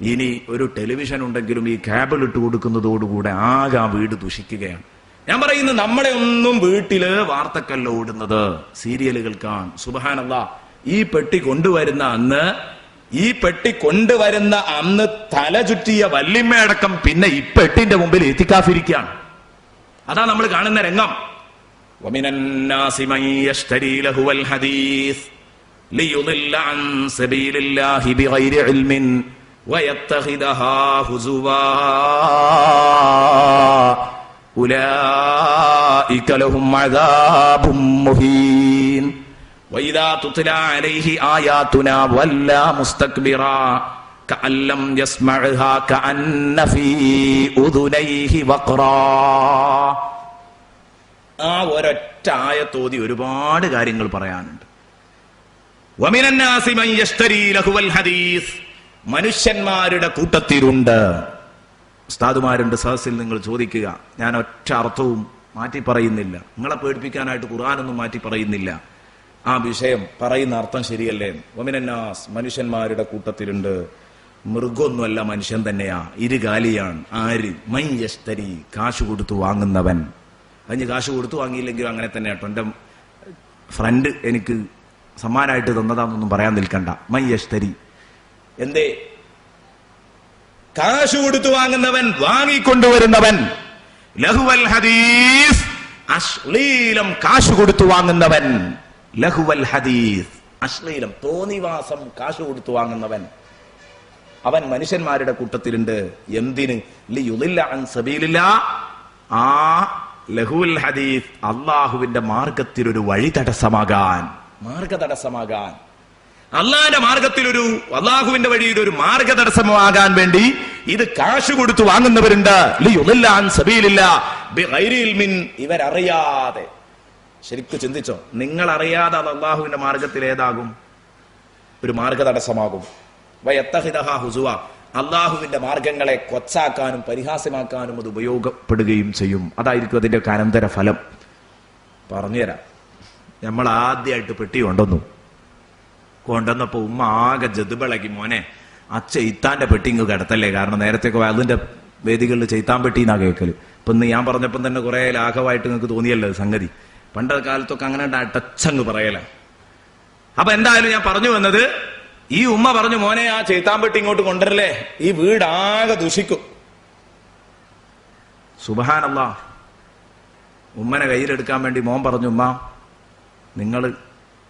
ഇനി ഒരു ടെലിവിഷൻ ഉണ്ടെങ്കിലും ഈ കേബിൾ ഇട്ട് കൊടുക്കുന്നതോടുകൂടെ ആകെ ആ വീട് ദുഷിക്കുകയാണ്. ഞാൻ പറയുന്നു നമ്മളെ ഒന്നും വീട്ടിൽ വാർത്തക്കല്ല ഓടുന്നത്. സീരിയലുകൾ കാണും. സുബഹാനല്ല ഈ പെട്ടി കൊണ്ടുവരുന്ന അന്ന് ഈ പെട്ടി കൊണ്ടുവരുന്ന അന്ന് തല ചുറ്റിയ വല്ലിമ്മയടക്കം പിന്നെ ഈ പെട്ടിന്റെ മുമ്പിൽ എത്തിക്കാഫിരിക്കുകയാണ്. അതാ നമ്മൾ കാണുന്ന രംഗം. ഹദീസ് الناس من يشتري له الحديث ليضل عن سبيل الله بغير علم ويتخذها هزوا أولئك لهم عذاب مهين وإذا تتلى عليه آياتنا ولى مستكبرا كأن لم يسمعها كأن في أذنيه وقرا ആ ഒരൊറ്റ ആയത്തോതി ഒരുപാട് കാര്യങ്ങൾ പറയാനുണ്ട് വമിനന്നാസി മൻ യശ്തരി ലഹുവൽ ഹദീസ് മനുഷ്യന്മാരുടെ കൂട്ടത്തിലുണ്ട് ഉസ്താദുമാരുണ്ട് സഹസിൽ നിങ്ങൾ ചോദിക്കുക. ഞാൻ ഒറ്റ അർത്ഥവും മാറ്റി പറയുന്നില്ല. നിങ്ങളെ പേടിപ്പിക്കാനായിട്ട് ഖുർആാനൊന്നും മാറ്റി പറയുന്നില്ല. ആ വിഷയം പറയുന്ന അർത്ഥം ശരിയല്ലേ? ഒമിനന്നാസ് മനുഷ്യന്മാരുടെ കൂട്ടത്തിലുണ്ട്. മൃഗമൊന്നുമല്ല മനുഷ്യൻ തന്നെയാ. ഇരുകാലിയാണ്. ആര്? മൈ യസ്തരി കാശ് കൊടുത്തു വാങ്ങുന്നവൻ. അതിന് കാശ് കൊടുത്തു വാങ്ങിയില്ലെങ്കിലും അങ്ങനെ തന്നെ കേട്ടോ എന്റെ ഫ്രണ്ട് എനിക്ക് സമ്മാനമായിട്ട് തന്നതാണെന്നൊന്നും പറയാൻ നിൽക്കണ്ട. മൈ യസ്തരി എന്തേ? കാശ് കൊടുത്തു വാങ്ങുന്നവൻ വാങ്ങിക്കൊണ്ടുവരുന്നവൻ. ലഹുവൽ ഹദീസ്. അശ്ലീലം കാശ് കൊടുത്തു വാങ്ങുന്നവൻ. ലഹുവൽ ഹദീസ്. അശ്ലീലം തോന്നിവാസം കാശ് കൊടുത്തു വാങ്ങുന്നവൻ. അവൻ മനുഷ്യന്മാരുടെ കൂട്ടത്തിലുണ്ട്. എന്തിന്? ആ ലഹുൽ ഹദീസ് അള്ളാഹുവിന്റെ മാർഗത്തിൽ ഒരു വഴി തടസ്സമാകാൻ മാർഗ തടസ്സമാകാൻ അള്ളാന്റെ മാർഗത്തിൽ ഒരു അള്ളാഹുവിന്റെ വഴിയിൽ ഒരു മാർഗ വേണ്ടി ഇത് കാശ് കൊടുത്തു വാങ്ങുന്നവരുണ്ട്. ഇവരറിയാതെ. ശരിക്കും ചിന്തിച്ചോ നിങ്ങൾ അറിയാതെ അത് അള്ളാഹുവിന്റെ മാർഗത്തിൽ ഏതാകും? ഒരു മാർഗ തടസ്സമാകും വയത്തഹിതഹ ഹുസുവ. അള്ളാഹുവിന്റെ മാർഗങ്ങളെ കൊച്ചാക്കാനും പരിഹാസ്യമാക്കാനും അത് ഉപയോഗപ്പെടുകയും ചെയ്യും. അതായിരിക്കും അതിന്റെ അനന്തര ഫലം പറഞ്ഞുതരാം. നമ്മൾ ആദ്യമായിട്ട് പെട്ടി കൊണ്ടുവന്നു. കൊണ്ടുവന്നപ്പോ ഉമ്മ ആകെ ജതുബിളകി. മോനെ ആ ചെയ്ത്താന്റെ പെട്ടി ഇങ്ങ് കിടത്തല്ലേ? കാരണം നേരത്തെ അതിന്റെ വേദികളിൽ ചെയ്ത്താൻ പെട്ടി എന്നാ കേൾക്കൽ ഇപ്പൊ ഇന്ന് ഞാൻ പറഞ്ഞപ്പം തന്നെ കുറെ ലാഘവായിട്ട് നിങ്ങൾക്ക് തോന്നിയല്ലോ സംഗതി. പണ്ട കാലത്തൊക്കെ അങ്ങനെ ടച്ചങ്ങ് പറയല. അപ്പൊ എന്തായാലും ഞാൻ പറഞ്ഞു വന്നത് ഈ ഉമ്മ പറഞ്ഞു മോനെ ആ ചെയ്ത്താമ്പെട്ടി ഇങ്ങോട്ട് കൊണ്ടുവരല്ലേ? ഈ വീടാകെ ദുഷിക്കും. സുബഹാനല്ല. ഉമ്മനെ കയ്യിലെടുക്കാൻ വേണ്ടി മോൻ പറഞ്ഞു ഉമ്മ നിങ്ങൾ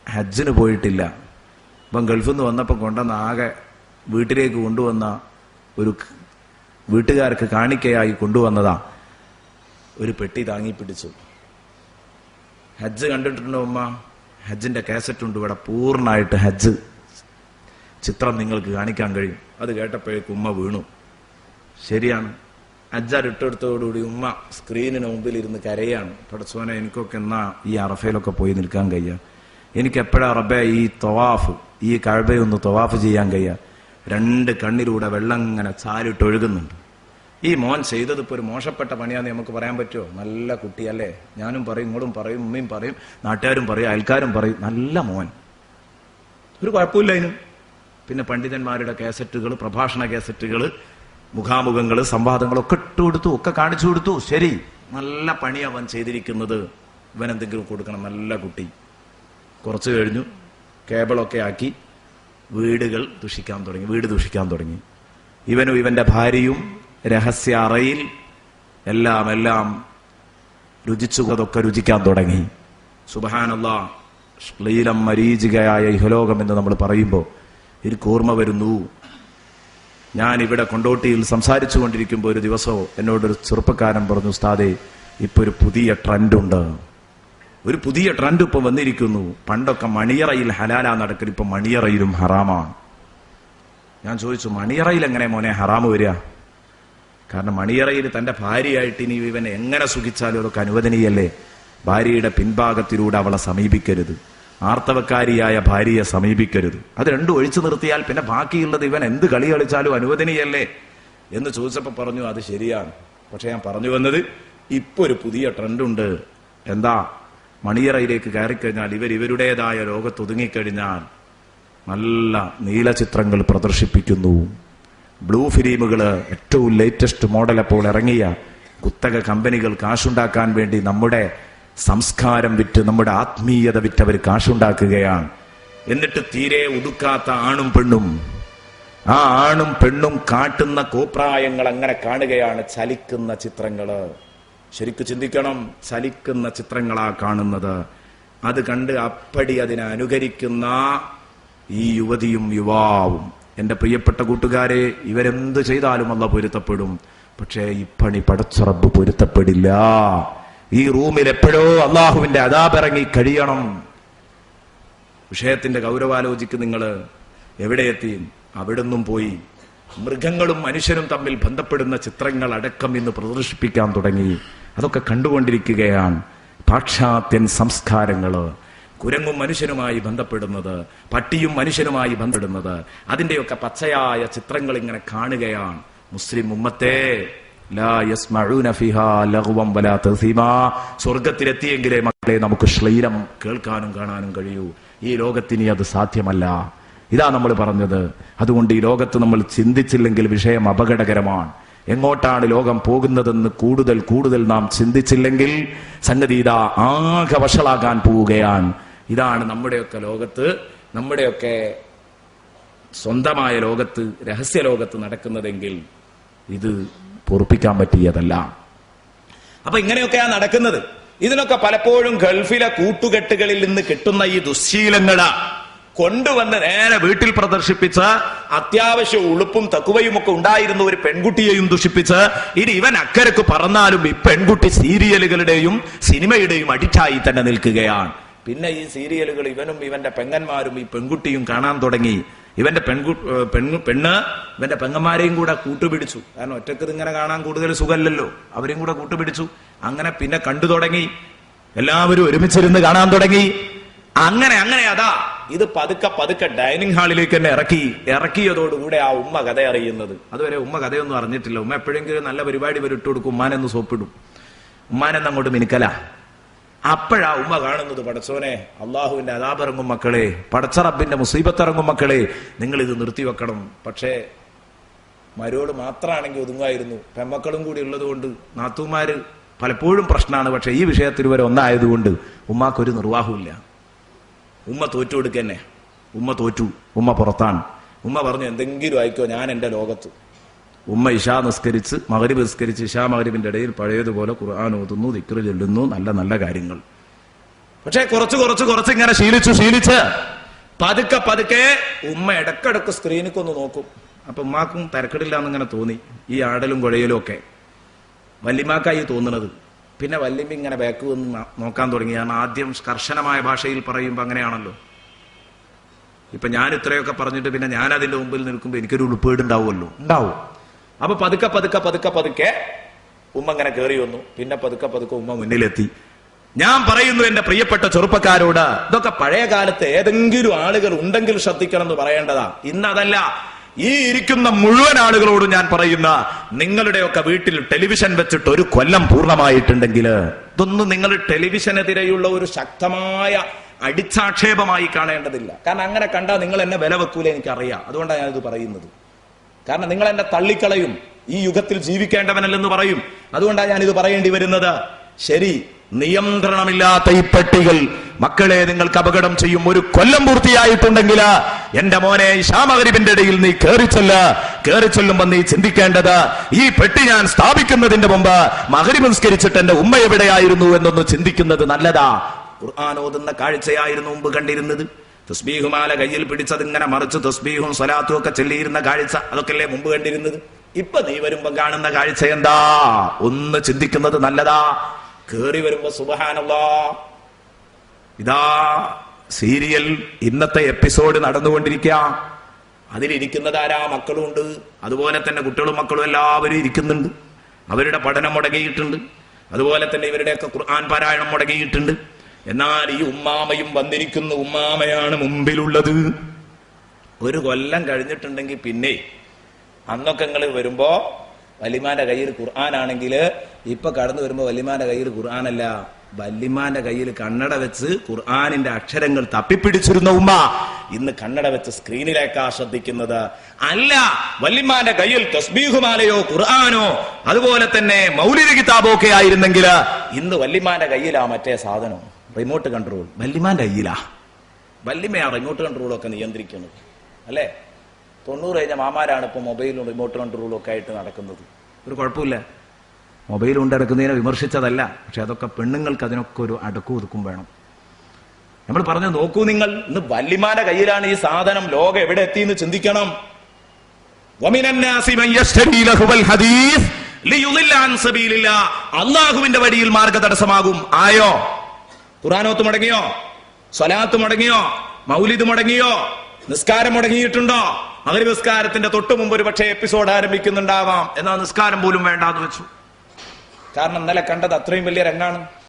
ഹജ്ജിന് പോയിട്ടില്ല. ഇപ്പം ഗൾഫിൽ നിന്ന് വന്നപ്പോൾ കൊണ്ടുവന്ന ആകെ വീട്ടിലേക്ക് കൊണ്ടുവന്ന ഒരു വീട്ടുകാർക്ക് കാണിക്കയായി കൊണ്ടുവന്നതാ. ഒരു പെട്ടി താങ്ങി പിടിച്ചു. ഹജ്ജ് കണ്ടിട്ടുണ്ടോ ഉമ്മ? ഹജ്ജിന്റെ കാസറ്റ് ഉണ്ട് ഇവിടെ. പൂർണമായിട്ട് ഹജ്ജ് ചിത്രം നിങ്ങൾക്ക് കാണിക്കാൻ കഴിയും. അത് കേട്ടപ്പോഴേക്കും ഉമ്മ വീണു. ശരിയാണ്. അജ്ജാർ ഇട്ടെടുത്തോടുകൂടി ഉമ്മ സ്ക്രീനിന് മുമ്പിൽ ഇരുന്ന് കരയാണ്. പടച്ചോനെ എനിക്കൊക്കെ എന്നാ ഈ അറഫയിലൊക്കെ പോയി നിൽക്കാൻ കഴിയുക എനിക്ക് എപ്പോഴാ റബ്ബെ ഈ തൊവാഫ് ഈ കഴബയൊന്ന് തൊവാഫ് ചെയ്യാൻ കഴിയുക രണ്ട് കണ്ണിലൂടെ വെള്ളം ഇങ്ങനെ ചാലിട്ട് ഒഴുകുന്നുണ്ട്. ഈ മോൻ ചെയ്തത് ഇപ്പോൾ ഒരു മോശപ്പെട്ട പണിയാന്ന് നമുക്ക് പറയാൻ പറ്റുമോ നല്ല കുട്ടിയല്ലേ. ഞാനും പറയും ഇങ്ങോട്ടും പറയും ഉമ്മയും പറയും നാട്ടുകാരും പറയും അയൽക്കാരും പറയും. നല്ല മോൻ. ഒരു കുഴപ്പമില്ല അതിനും. പിന്നെ പണ്ഡിതന്മാരുടെ കാസറ്റുകൾ പ്രഭാഷണ കാസറ്റുകൾ മുഖാമുഖങ്ങൾ സംവാദങ്ങളൊക്കെ ഇട്ട് കൊടുത്തു ഒക്കെ കാണിച്ചു കൊടുത്തു. ശരി നല്ല പണി അവൻ ചെയ്തിരിക്കുന്നത്. ഇവൻ എന്തെങ്കിലും കൊടുക്കണം നല്ല കുട്ടി. കുറച്ച് കഴിഞ്ഞു. കേബിളൊക്കെ ആക്കി വീടുകൾ ദുഷിക്കാൻ തുടങ്ങി. വീട് ദുഷിക്കാൻ തുടങ്ങി. ഇവനും ഇവന്റെ ഭാര്യയും രഹസ്യ അറയിൽ എല്ലാം എല്ലാം രുചിച്ചുകതൊക്കെ രുചിക്കാൻ തുടങ്ങി. സുബഹാനല്ല ശ്ലീലം മരീചികയായ ഇഹലോകം എന്ന് നമ്മൾ പറയുമ്പോൾ എനിക്ക് ഓർമ്മ വരുന്നു. ഞാൻ ഇവിടെ കൊണ്ടോട്ടിയിൽ സംസാരിച്ചു കൊണ്ടിരിക്കുമ്പോൾ ഒരു ദിവസവും എന്നോടൊരു ചെറുപ്പക്കാരൻ പറഞ്ഞു ഉസ്താദെ ഇപ്പൊ ഒരു പുതിയ ട്രെൻഡ് ഉണ്ട്. ഒരു പുതിയ ട്രെൻഡ് ഇപ്പൊ വന്നിരിക്കുന്നു. പണ്ടൊക്കെ മണിയറയിൽ ഹലാല നടക്കൽ ഇപ്പൊ മണിയറയിലും ഹറാമാണ്. ഞാൻ ചോദിച്ചു മണിയറയിൽ എങ്ങനെ മോനെ ഹറാമ് വരിക? കാരണം മണിയറയിൽ തന്റെ ഭാര്യയായിട്ട് ഇനി ഇവനെ എങ്ങനെ സുഖിച്ചാലും അതൊക്കെ അനുവദനീയല്ലേ? ഭാര്യയുടെ പിൻഭാഗത്തിലൂടെ അവളെ സമീപിക്കരുത്. ആർത്തവക്കാരിയായ ഭാര്യയെ സമീപിക്കരുത്. അത് രണ്ടും ഒഴിച്ചു നിർത്തിയാൽ പിന്നെ ബാക്കിയുള്ളത് ഇവൻ എന്ത് കളി കളിച്ചാലും അനുവദനീയല്ലേ? എന്ന് ചോദിച്ചപ്പോൾ പറഞ്ഞു അത് ശരിയാണ്. പക്ഷെ ഞാൻ പറഞ്ഞു വന്നത് ഇപ്പൊ ഒരു പുതിയ ട്രെൻഡുണ്ട് എന്താ? മണിയറയിലേക്ക് കയറിക്കഴിഞ്ഞാൽ ഇവർ ഇവരുടേതായ ലോകത്തൊതുങ്ങിക്കഴിഞ്ഞാൽ നല്ല നീലചിത്രങ്ങൾ പ്രദർശിപ്പിക്കുന്നു. ബ്ലൂ ഫിലിമുകൾ ഏറ്റവും ലേറ്റസ്റ്റ് മോഡൽ അപ്പോൾ ഇറങ്ങിയ കുത്തക കമ്പനികൾ കാശുണ്ടാക്കാൻ വേണ്ടി നമ്മുടെ സംസ്കാരം വിറ്റ് നമ്മുടെ ആത്മീയത വിറ്റ് അവർ കാശുണ്ടാക്കുകയാണ്. എന്നിട്ട് തീരെ ഉടുക്കാത്ത ആണും പെണ്ണും. ആ ആണും പെണ്ണും കാട്ടുന്ന കോപ്രായങ്ങൾ അങ്ങനെ കാണുകയാണ് ചലിക്കുന്ന ചിത്രങ്ങൾ ശരിക്കു ചിന്തിക്കണം. ചലിക്കുന്ന ചിത്രങ്ങളാ കാണുന്നത്. അത് കണ്ട് അപ്പടി അതിനെ അനുകരിക്കുന്ന ഈ യുവതിയും യുവാവും. എന്റെ പ്രിയപ്പെട്ട കൂട്ടുകാരെ ഇവരെന്ത് ചെയ്താലും അല്ല പൊരുത്തപ്പെടും. പക്ഷേ ഈ പണി പടച്ചുറബ് പൊരുത്തപ്പെടില്ല. ഈ റൂമിൽ എപ്പോഴോ അള്ളാഹുവിന്റെ അതാപിറങ്ങി കഴിയണം. വിഷയത്തിന്റെ ഗൗരവാലോചിക്ക് നിങ്ങൾ എവിടെ എത്തി? അവിടുന്നും പോയി. മൃഗങ്ങളും മനുഷ്യരും തമ്മിൽ ബന്ധപ്പെടുന്ന ചിത്രങ്ങൾ അടക്കം ഇന്ന് പ്രദർശിപ്പിക്കാൻ തുടങ്ങി. അതൊക്കെ കണ്ടുകൊണ്ടിരിക്കുകയാണ്. പാശ്ചാത്യൻ സംസ്കാരങ്ങൾ കുരങ്ങും മനുഷ്യനുമായി ബന്ധപ്പെടുന്നത് പട്ടിയും മനുഷ്യനുമായി ബന്ധപ്പെടുന്നത് അതിന്റെയൊക്കെ പച്ചയായ ചിത്രങ്ങൾ ഇങ്ങനെ കാണുകയാണ്. മുസ്ലിം ഉമ്മത്തെ സ്വർഗത്തിലെത്തിയെങ്കിലേ മക്കളെ നമുക്ക് ശ്ലീലം കേൾക്കാനും കാണാനും കഴിയൂ. ഈ ലോകത്തിന് അത് സാധ്യമല്ല. ഇതാ നമ്മൾ പറഞ്ഞത്. അതുകൊണ്ട് ഈ ലോകത്ത് നമ്മൾ ചിന്തിച്ചില്ലെങ്കിൽ വിഷയം അപകടകരമാണ്. എങ്ങോട്ടാണ് ലോകം പോകുന്നതെന്ന് കൂടുതൽ കൂടുതൽ നാം ചിന്തിച്ചില്ലെങ്കിൽ സംഗതി ഇതാ ആകെ വഷളാകാൻ പോവുകയാണ്. ഇതാണ് നമ്മുടെയൊക്കെ ലോകത്ത് നമ്മുടെയൊക്കെ സ്വന്തമായ ലോകത്ത് രഹസ്യ ലോകത്ത് നടക്കുന്നതെങ്കിൽ ഇത് പൊറുപ്പിക്കാൻ പറ്റിയതല്ല. അപ്പൊ ഇങ്ങനെയൊക്കെയാ നടക്കുന്നത്. ഇതിനൊക്കെ പലപ്പോഴും ഗൾഫിലെ കൂട്ടുകെട്ടുകളിൽ നിന്ന് കിട്ടുന്ന ഈ ദുശ്ശീലങ്ങൾ കൊണ്ടുവന്ന് നേരെ വീട്ടിൽ പ്രദർശിപ്പിച്ച് അത്യാവശ്യ ഉളുപ്പും തക്കുവയും ഒക്കെ ഉണ്ടായിരുന്ന ഒരു പെൺകുട്ടിയെയും ദുഷിപ്പിച്ച് ഇനി ഇവൻ അക്കരക്ക് പറന്നാലും ഈ പെൺകുട്ടി സീരിയലുകളുടെയും സിനിമയുടെയും അടിച്ചായി തന്നെ നിൽക്കുകയാണ്. പിന്നെ ഈ സീരിയലുകൾ ഇവനും ഇവന്റെ പെങ്ങന്മാരും ഈ പെൺകുട്ടിയും കാണാൻ തുടങ്ങി. ഇവന്റെ പെൺകു പെണ്ണു പെണ്ണ് ഇവന്റെ പെങ്ങന്മാരെയും കൂടെ കൂട്ടുപിടിച്ചു. കാരണം ഒറ്റയ്ക്ക് ഇങ്ങനെ കാണാൻ കൂടുതൽ സുഖമല്ലല്ലോ. അവരെയും കൂടെ കൂട്ടുപിടിച്ചു. അങ്ങനെ പിന്നെ കണ്ടു തുടങ്ങി. എല്ലാവരും ഒരുമിച്ചിരുന്ന് കാണാൻ തുടങ്ങി. അങ്ങനെ അങ്ങനെ അതാ. ഇത് പതുക്കെ പതുക്കെ ഡൈനിങ് ഹാളിലേക്ക് തന്നെ ഇറക്കി ഇറക്കിയതോടുകൂടെ ആ ഉമ്മ കഥ അറിയുന്നത്. അതുവരെ ഉമ്മ കഥയൊന്നും അറിഞ്ഞിട്ടില്ല. ഉമ്മ എപ്പോഴെങ്കിലും നല്ല പരിപാടി വരെ ഇട്ട് കൊടുക്കും ഉമ്മാനെന്ന് സോപ്പിടും. ഉമ്മാനെന്ന് അങ്ങോട്ട് മിനുക്കല. അപ്പോഴാ ഉമ്മ കാണുന്നത് പടച്ചോനെ അള്ളാഹുവിന്റെ അതാപിറങ്ങും മക്കളെ പടച്ച പടച്ചറബിന്റെ മുസീബത്തിറങ്ങും മക്കളെ നിങ്ങൾ ഇത് നിർത്തിവെക്കണം. പക്ഷേ മരോട് മാത്രമാണെങ്കിൽ ഒതുങ്ങായിരുന്നു. പെമ്മക്കളും കൂടി ഉള്ളത് കൊണ്ട് നാത്തൂമാര് പലപ്പോഴും പ്രശ്നമാണ് പക്ഷെ ഈ വിഷയത്തിൽ വരെ ഒന്നായതുകൊണ്ട് ഉമ്മാക്കൊരു നിർവാഹമില്ല ഉമ്മ തോറ്റു കൊടുക്കന്നെ. ഉമ്മ തോറ്റു. ഉമ്മ പുറത്താണ്. ഉമ്മ പറഞ്ഞു എന്തെങ്കിലും ആയിക്കോ ഞാൻ എന്റെ ലോകത്ത്. ഉമ്മ ഇഷാ നിസ്കരിച്ച് മകരി നിസ്കരിച്ച് ഇഷാ മകരിവിന്റെ ഇടയിൽ പഴയതുപോലെ ഖുർആൻ ഓതുന്നു ദിക്റ് ചൊല്ലുന്നു നല്ല നല്ല കാര്യങ്ങൾ. പക്ഷേ കുറച്ച് കുറച്ച് കുറച്ച് ഇങ്ങനെ ശീലിച്ചു ശീലിച്ച് പതുക്കെ പതുക്കെ ഉമ്മ ഇടക്കിടക്ക് സ്ക്രീനിക്കൊന്ന് നോക്കും. അപ്പൊ ഉമ്മാക്കും തിരക്കിടില്ല എന്നിങ്ങനെ തോന്നി ഈ ആടലും കുഴയലും ഒക്കെ. വല്യമാക്കായി തോന്നുന്നത് പിന്നെ വല്യമ്മ ഇങ്ങനെ ബാക്ക് വന്ന് നോക്കാൻ തുടങ്ങി. കാരണം ആദ്യം കർശനമായ ഭാഷയിൽ പറയുമ്പോൾ അങ്ങനെയാണല്ലോ. ഇപ്പൊ ഞാൻ ഇത്രയൊക്കെ പറഞ്ഞിട്ട് പിന്നെ ഞാൻ അതിന്റെ മുമ്പിൽ നിൽക്കുമ്പോൾ എനിക്കൊരു ഉളുപ്പേട് ഉണ്ടാവുമല്ലോ ഉണ്ടാവും. അപ്പൊ പതുക്കെ പതുക്കെ പതുക്കെ പതുക്കെ ഉമ്മ ഇങ്ങനെ കയറി വന്നു. പിന്നെ പതുക്കെ പതുക്കെ ഉമ്മ മുന്നിലെത്തി. ഞാൻ പറയുന്നു എന്റെ പ്രിയപ്പെട്ട ചെറുപ്പക്കാരോട് ഇതൊക്കെ പഴയ കാലത്ത് ഏതെങ്കിലും ആളുകൾ ഉണ്ടെങ്കിൽ ശ്രദ്ധിക്കണം എന്ന് പറയേണ്ടതാ. ഇന്നതല്ല ഈ ഇരിക്കുന്ന മുഴുവൻ ആളുകളോടും ഞാൻ പറയുന്ന നിങ്ങളുടെയൊക്കെ വീട്ടിൽ ടെലിവിഷൻ വെച്ചിട്ട് ഒരു കൊല്ലം പൂർണമായിട്ടുണ്ടെങ്കിൽ ഇതൊന്നും നിങ്ങൾ ടെലിവിഷനെതിരെയുള്ള ഒരു ശക്തമായ അടിച്ചാക്ഷേപമായി കാണേണ്ടതില്ല. കാരണം അങ്ങനെ കണ്ടാൽ നിങ്ങൾ എന്നെ വില വെക്കൂല എനിക്കറിയാം. അതുകൊണ്ടാണ് ഞാനിത് പറയുന്നത്. കാരണം നിങ്ങൾ എന്നെ തള്ളിക്കളയും. ഈ യുഗത്തിൽ ജീവിക്കേണ്ടവനല്ലെന്ന് പറയും. അതുകൊണ്ടാണ് ഞാനിത് പറയേണ്ടി വരുന്നത്. ശരി നിയന്ത്രണമില്ലാത്ത ഈ പെട്ടികൾ. മക്കളെ നിങ്ങൾക്ക് അപകടം ചെയ്യും. ഒരു കൊല്ലം പൂർത്തിയായിട്ടുണ്ടെങ്കിൽ എന്റെ മോനെ ശ്യാമകരിവിന്റെ ഇടയിൽ നീ കേറിച്ചൊല്ല കേറിച്ചൊല്ലുമ്പോ നീ ചിന്തിക്കേണ്ടത് ഈ പെട്ടി ഞാൻ സ്ഥാപിക്കുന്നതിന്റെ മുമ്പ് മകരി സംസ്കരിച്ചിട്ട് എന്റെ ഉമ്മ എവിടെയായിരുന്നു എന്നൊന്ന് ചിന്തിക്കുന്നത് നല്ലതാ. ഖുർആൻ ഓതുന്ന കാഴ്ചയായിരുന്നു മുമ്പ് കണ്ടിരുന്നത്. തസ്ബീഹുമാല കയ്യിൽ പിടിച്ചത് ഇങ്ങനെ മറിച്ച് തസ്ബീഹും സ്വലാത്തും ഒക്കെ ചെല്ലിയിരുന്ന കാഴ്ച അതൊക്കെയല്ലേ മുമ്പ് കണ്ടിരുന്നത്? ഇപ്പൊ നീ വരുമ്പോ കാണുന്ന കാഴ്ച എന്താ? ഒന്ന് ചിന്തിക്കുന്നത് നല്ലതാ. കേറി വരുമ്പോ സുബഹാനല്ലാ. ഇതാ സീരിയൽ ഇന്നത്തെ എപ്പിസോഡ് നടന്നുകൊണ്ടിരിക്കുക അതിലിരിക്കുന്നത് ആരാ? മക്കളുണ്ട്. അതുപോലെ തന്നെ കുട്ടികളും മക്കളും എല്ലാവരും ഇരിക്കുന്നുണ്ട്. അവരുടെ പഠനം മുടങ്ങിയിട്ടുണ്ട്. അതുപോലെ തന്നെ ഇവരുടെയൊക്കെ ഖുർആൻ പാരായണം മുടങ്ങിയിട്ടുണ്ട്. എന്നാൽ ഈ ഉമ്മാമയും വന്നിരിക്കുന്ന ഉമ്മാമയാണ് മുമ്പിലുള്ളത്. ഒരു കൊല്ലം കഴിഞ്ഞിട്ടുണ്ടെങ്കിൽ പിന്നെ അന്നൊക്കെ നിങ്ങൾ വരുമ്പോ വല്യമാന്റെ കയ്യിൽ ഖുർആാനാണെങ്കിൽ ഇപ്പൊ കടന്നു വരുമ്പോ വല്യമാന്റെ കയ്യിൽ ഖുർആാനല്ല. വല്യമാന്റെ കയ്യിൽ കണ്ണട വെച്ച് ഖുർആാനിന്റെ അക്ഷരങ്ങൾ തപ്പിപ്പിടിച്ചിരുന്ന ഉമ്മ ഇന്ന് കണ്ണട വെച്ച് സ്ക്രീനിലേക്കാ ശ്രദ്ധിക്കുന്നത്. അല്ല വല്യമാന്റെ കയ്യിൽ തസ്ബീഹുമാലയോ ഖുർആാനോ അതുപോലെ തന്നെ മൗലിക കിതാബോ ഒക്കെ ആയിരുന്നെങ്കിൽ ഇന്ന് വല്യമാന്റെ കയ്യിലാ മറ്റേ സാധനം. റിമോട്ട് കൺട്രോൾ വല്യമാന്റെ കയ്യിലാ. വല്യമ്മയാ റിമോട്ട് കൺട്രോളൊക്കെ നിയന്ത്രിക്കുന്നത്. അല്ലേ? തൊണ്ണൂറ് കഴിഞ്ഞ മാമാരാണ് ഇപ്പോൾ മൊബൈലും റിമോട്ട് കൺട്രോളും ഒക്കെ ആയിട്ട് നടക്കുന്നത്. ഒരു കുഴപ്പമില്ല. മൊബൈൽ കൊണ്ടിടക്കുന്നതിനെ വിമർശിച്ചതല്ല. പക്ഷെ അതൊക്കെ പെണ്ണുങ്ങൾക്ക് അതിനൊക്കെ ഒരു അടുക്കു ഒതുക്കും വേണം. നമ്മൾ പറഞ്ഞു നോക്കൂ നിങ്ങൾ ഇന്ന് വല്ലിമാന കയ്യിലാണ് ഈ സാധനം ലോകം എവിടെ എത്തി എന്ന് ചിന്തിക്കണം അള്ളാഹുവിന്റെ വഴിയിൽ മാർഗ തടസ്സമാകും ആയോ? ഖുറാനോത്ത് മുടങ്ങിയോ? സ്വലാത്ത് മുടങ്ങിയോ? മൗലിദ് മുടങ്ങിയോ? നിസ്കാരം മുടങ്ങിയിട്ടുണ്ടോ? മകരി നിസ്കാരത്തിന്റെ തൊട്ട് മുമ്പ് ഒരു പക്ഷേ എപ്പിസോഡ് ആരംഭിക്കുന്നുണ്ടാവാം. എന്നാൽ നിസ്കാരം പോലും വേണ്ടാന്ന് വെച്ചു. കാരണം ഇന്നലെ കണ്ടത് അത്രയും വലിയ രംഗാണ്.